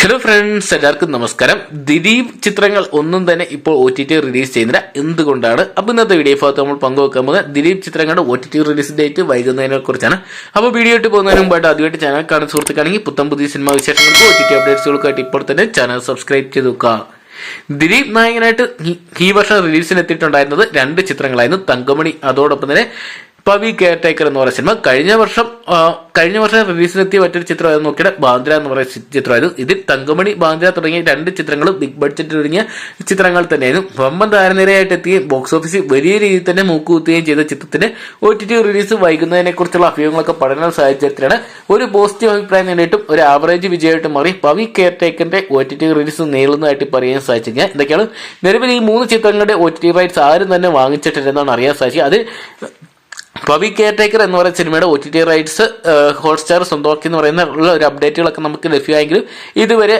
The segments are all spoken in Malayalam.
ഹലോ ഫ്രണ്ട്സ് എല്ലാവർക്കും നമസ്കാരം. ദിലീപ് ചിത്രങ്ങൾ ഒന്നും തന്നെ ഇപ്പോൾ ഒ ടി ടി റിലീസ് ചെയ്യുന്നില്ല. എന്തുകൊണ്ടാണ്? അപ്പോൾ ഇന്നത്തെ വീഡിയോ ഭാഗത്ത് നമ്മൾ പങ്കുവെക്കാൻ പോകുന്നത് ദിലീപ് ചിത്രങ്ങളുടെ O T T release date വൈകുന്നതിനെ കുറിച്ചാണ്. അപ്പോൾ വീഡിയോ ഇട്ട് പോകുന്നതിന് മുമ്പ് ആദ്യമായിട്ട് ചാനൽ കാണുന്ന സുഹൃത്തുക്കാണെങ്കിൽ പുത്തം പുതിയ സിനിമാ വിശേഷങ്ങൾക്ക് ഒ ടി ടി അപ്ഡേറ്റ്സുകൾക്കായിട്ട് ഇപ്പോൾ തന്നെ ചാനൽ സബ്സ്ക്രൈബ് ചെയ്ത് വെക്കുക. ദിലീപ് നായകനായിട്ട് ഈ- വർഷം റിലീസിന് എത്തിയിട്ടുണ്ടായിരുന്നത് രണ്ട് ചിത്രങ്ങളായിരുന്നു. തങ്കമണി അതോടൊപ്പം തന്നെ പവി കെയർടേക്കർ എന്ന് പറയുന്ന സിനിമ കഴിഞ്ഞ വർഷം കഴിഞ്ഞ വർഷം റിലീസിനെത്തിയ മറ്റൊരു ചിത്രമായിരുന്നു നോക്കിയുടെ ബാന്ദ്ര എന്ന് പറയുന്ന ചിത്രമായിരുന്നു. ഇതിൽ തങ്കമണി ബാന്ദ്ര തുടങ്ങിയ രണ്ട് ചിത്രങ്ങളും ബിഗ് ബഡ്ജറ്റ് തുടങ്ങിയ ചിത്രങ്ങൾ തന്നെയായിരുന്നു. വമ്പൻ താരനിരയായിട്ട് എത്തുകയും ബോക്സ് ഓഫീസിൽ വലിയ രീതിയിൽ തന്നെ മൂക്കുകുത്തുകയും ചെയ്ത ചിത്രത്തിന് ഒ ടി ടി റിലീസ് വൈകുന്നതിനെ കുറിച്ചുള്ള അഭിയോഗങ്ങളൊക്കെ പഠന സാഹചര്യത്തിലാണ് ഒരു പോസിറ്റീവ് അഭിപ്രായം നേടിയിട്ടും ഒരു ആവറേജ് വിജയമായിട്ട് മാറി. പവി കെയർടേക്കറിന്റെ ഒ ടി ടി റിലീസ് നേടുന്നതായിട്ട് പറയാൻ സാധിച്ചില്ല എന്തൊക്കെയാണ്? നിലവിൽ ഈ മൂന്ന് ചിത്രങ്ങളുടെ ഒ ടി ടി റൈറ്റ്സ് ആരും തന്നെ വാങ്ങിച്ചിട്ടില്ലെന്നാണ് അറിയാൻ സാധിച്ചത്. അത് പവി കെയർടേക്കർ എന്ന് പറയുന്ന സിനിമയുടെ O T T rights Hotstar സ്വന്തമാക്കി എന്ന് പറയുന്ന ഉള്ള ഒരു അപ്ഡേറ്റുകളൊക്കെ നമുക്ക് ലഭ്യമായെങ്കിലും ഇതുവരെ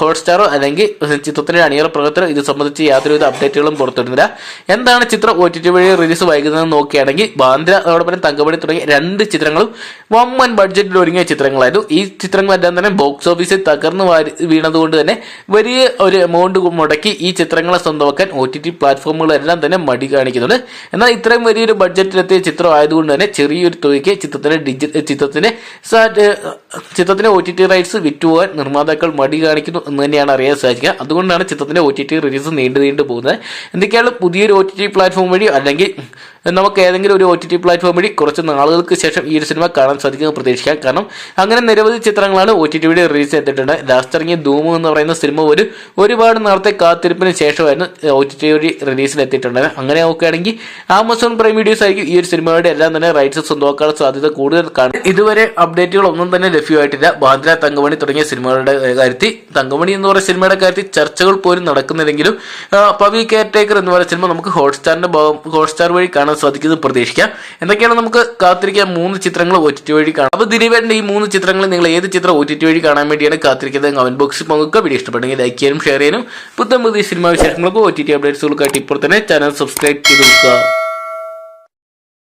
ഹോട്ട്സ്റ്റാറോ അല്ലെങ്കിൽ ചിത്രത്തിന്റെ അണിയറ പ്രവർത്തനം ഇത് സംബന്ധിച്ച് യാതൊരുവിധ അപ്ഡേറ്റുകളും പുറത്തുവിടുന്നില്ല. എന്താണ് ചിത്രം ഒ ടി ടി വഴി റിലീസ് വൈകുന്നതെന്ന് നോക്കുകയാണെങ്കിൽ ബാന്ദ്ര അതോടൊപ്പം തങ്കമണി തുടങ്ങിയ രണ്ട് ചിത്രങ്ങളും വമ്മൻ ബഡ്ജറ്റിൽ ഒരുങ്ങിയ ചിത്രങ്ങളായിരുന്നു. ഈ ചിത്രങ്ങളെല്ലാം തന്നെ ബോക്സ് ഓഫീസിൽ തകർന്നു വീണതുകൊണ്ട് തന്നെ വലിയ ഒരു എമൗണ്ട് മുടക്കി ഈ ചിത്രങ്ങളെ സ്വന്തമാക്കാൻ ഒ ടി ടി പ്ലാറ്റ്ഫോമുകളെല്ലാം തന്നെ മടി കാണിക്കുന്നുണ്ട്. എന്നാൽ ഇത്രയും വലിയൊരു ബഡ്ജറ്റിലെത്തിയ ചിത്രം ആയതുകൊണ്ട് തന്നെ ചെറിയൊരു തുകയ്ക്ക് ചിത്രത്തിന്റെ ഡിജി ചിത്രത്തിന്റെ ചിത്രത്തിന്റെ ഒ ടി ടി റൈറ്റ്സ് വിറ്റുപോകാൻ നിർമ്മാതാക്കൾ മടി കാണിക്കുന്നു എന്ന് തന്നെയാണ് അറിയാൻ സാധിക്കുക. അതുകൊണ്ടാണ് ചിത്രത്തിന്റെ ഒ ടി ടി റിലീസ് നീണ്ടു നീണ്ടു പോകുന്നത്. എന്തൊക്കെയാണ് പുതിയൊരു ഒ ടി ടി പ്ലാറ്റ്ഫോം വഴി അല്ലെങ്കിൽ നമുക്ക് ഏതെങ്കിലും ഒരു ഒ ടി ടി പ്ലാറ്റ്ഫോം വഴി കുറച്ച് നാളുകൾക്ക് ശേഷം ഈ ഒരു സിനിമ കാണാൻ സാധിക്കുമെന്ന് പ്രതീക്ഷിക്കാം. കാരണം അങ്ങനെ നിരവധി ചിത്രങ്ങളാണ് ഒ ടി ടി വഴി റിലീസ് ചെയ്തിട്ടുണ്ട്. ലാസ്റ്റ് ഇറങ്ങിയ ധൂമു എന്ന് പറയുന്ന സിനിമ ഒരു ഒരുപാട് നാളത്തെ കാത്തിരിപ്പിന് ശേഷമായിരുന്നു ഒ ടി ടി വഴി റിലീസിൽ എത്തിയിട്ടുണ്ടായത് അങ്ങനെ നോക്കുകയാണെങ്കിൽ ആമസോൺ പ്രൈം വീഡിയോസ് ആയിരിക്കും ഈ ഒരു സിനിമയുടെ എല്ലാം തന്നെ റൈറ്റ്സ് സ്വന്തമാക്കാനുള്ള സാധ്യത കൂടുതൽ കാണും. ഇതുവരെ അപ്ഡേറ്റുകൾ ഒന്നും തന്നെ ലഭ്യമായിട്ടില്ല. ബാന്ദ്ര തങ്കമണി തുടങ്ങിയ സിനിമകളുടെ കാര്യത്തിൽ തങ്കമണി എന്ന് പറയുന്ന സിനിമയുടെ കാര്യത്തിൽ ചർച്ചകൾ പോലും നടക്കുന്നില്ലെങ്കിലും പവി കെയർ ടേക്കർ എന്ന് പറയുന്ന സിനിമ നമുക്ക് ഹോട്ട്സ്റ്റാറിന്റെ ഭാഗം ഹോട്ട്സ്റ്റാർ വഴി കാണാൻ സാധിക്കുന്നത് പ്രതീക്ഷിക്കാം. എന്തൊക്കെയാണ് നമുക്ക് കാത്തിരിക്കാൻ മൂന്ന് ചിത്രങ്ങൾ ഒ ടി വഴി കാണാം. അപ്പോൾ ദിലീപേടിന്റെ ഈ മൂന്ന് ചിത്രങ്ങൾ നിങ്ങൾ ഏത് ചിത്രം ഒ ടി വഴി കാണാൻ വേണ്ടിയാണ് കാത്തിരിക്കുന്നത് കമന്റ് ബോക്സിൽ പങ്കുക വീഡിയോ ഇഷ്ടപ്പെട്ടെങ്കിൽ ലൈക്ക് ചെയ്യാനും ഷെയർ ചെയ്യാനും. പുതിയ പുതിയ സിനിമ വിശേഷങ്ങൾക്ക് ഒ ടി ടി അപ്ഡേറ്റ്സുകൾക്കായിട്ട് ഇപ്പോൾ തന്നെ ചാനൽ സബ്സ്ക്രൈബ് ചെയ്ത് വെക്കുക.